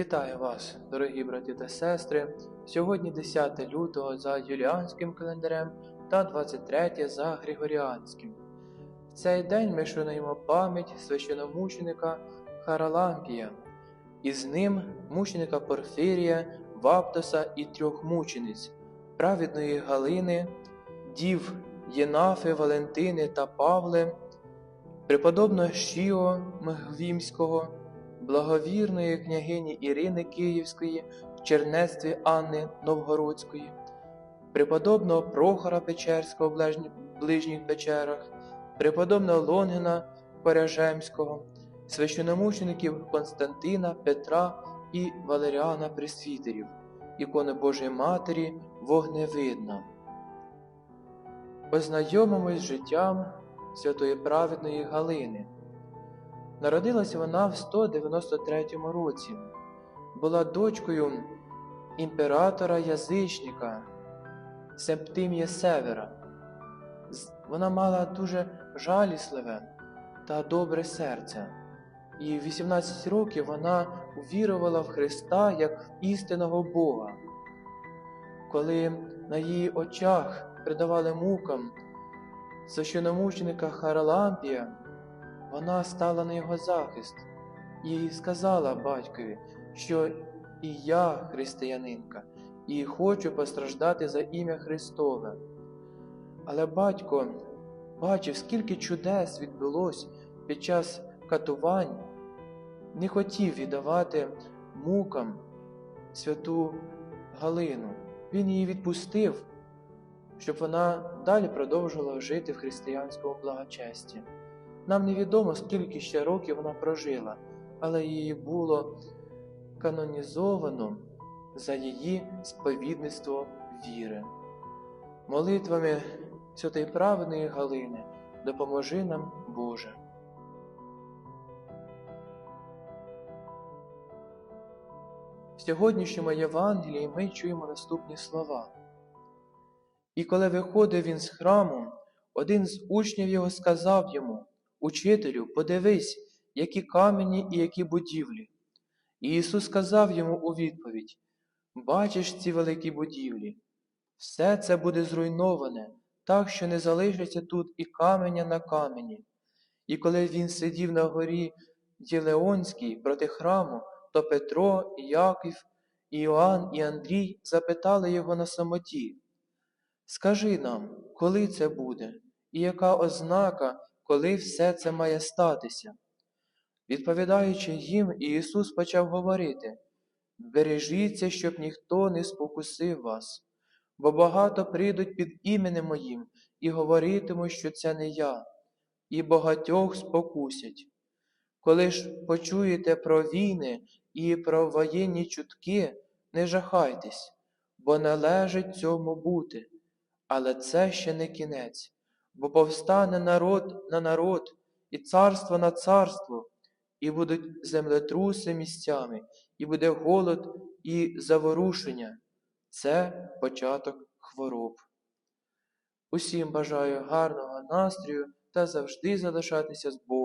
Вітаю вас, дорогі брати та сестри. Сьогодні 10 лютого за юліанським календарем та 23 за Григоріанським. В цей день ми шануємо пам'ять священомученика Харалампія, і з ним мученика Порфирія, Ваптоса і трьох мучениць, праведної Галини, дів Єнафи, Валентини та Павли, преподобного Шіо Мгвімського, благовірної княгині Ірини Київської в чернецтві Анни Новгородської, преподобного Прохора Печерського в ближніх печерах, преподобного Лонгина Пережемського, священомучеників Константина, Петра і Валеріана Пресвітерів, ікони Божої Матері Вогневидна. Познайомимось з життям святої праведної Галини. Народилася вона в 193 році, була дочкою імператора язичника Септимія Севера. Вона мала дуже жалісливе та добре серце, і в 18 років вона увірувала в Христа як істинного Бога. Коли на її очах придавали мукам священомученика Харалампія, вона стала на його захист і сказала батькові, що і я християнинка, і хочу постраждати за ім'я Христове. Але батько бачив, скільки чудес відбулось під час катувань, не хотів віддавати мукам святу Галину. Він її відпустив, щоб вона далі продовжувала жити в християнському благочесті. Нам невідомо, скільки ще років вона прожила, але її було канонізовано за її сповідництво віри. Молитвами святої праведної Галини допоможи нам, Боже. В сьогоднішньому Євангелії ми чуємо наступні слова. І коли виходив він з храму, один з учнів його сказав йому, Учителю, подивись, які камені і які будівлі. І Ісус сказав йому у відповідь, Бачиш ці великі будівлі, все це буде зруйноване, так що не залишиться тут і каменя на камені. І коли він сидів на горі Єлеонській проти храму, то Петро, і Яків, Іоанн і Андрій запитали його на самоті. Скажи нам, коли це буде, і яка ознака, коли все це має статися? Відповідаючи їм, Ісус почав говорити Бережіться, щоб ніхто не спокусив вас, бо багато прийдуть під іменем моїм і говоритимуть, що це не я, і багатьох спокусять. Коли ж почуєте про війни і про воєнні чутки, не жахайтесь, бо належить цьому бути. Але це ще не кінець, бо повстане народ на народ, і царство на царство, і будуть землетруси місцями, і буде голод і заворушення. Це початок хвороб. Усім бажаю гарного настрою та завжди залишатися з Богом.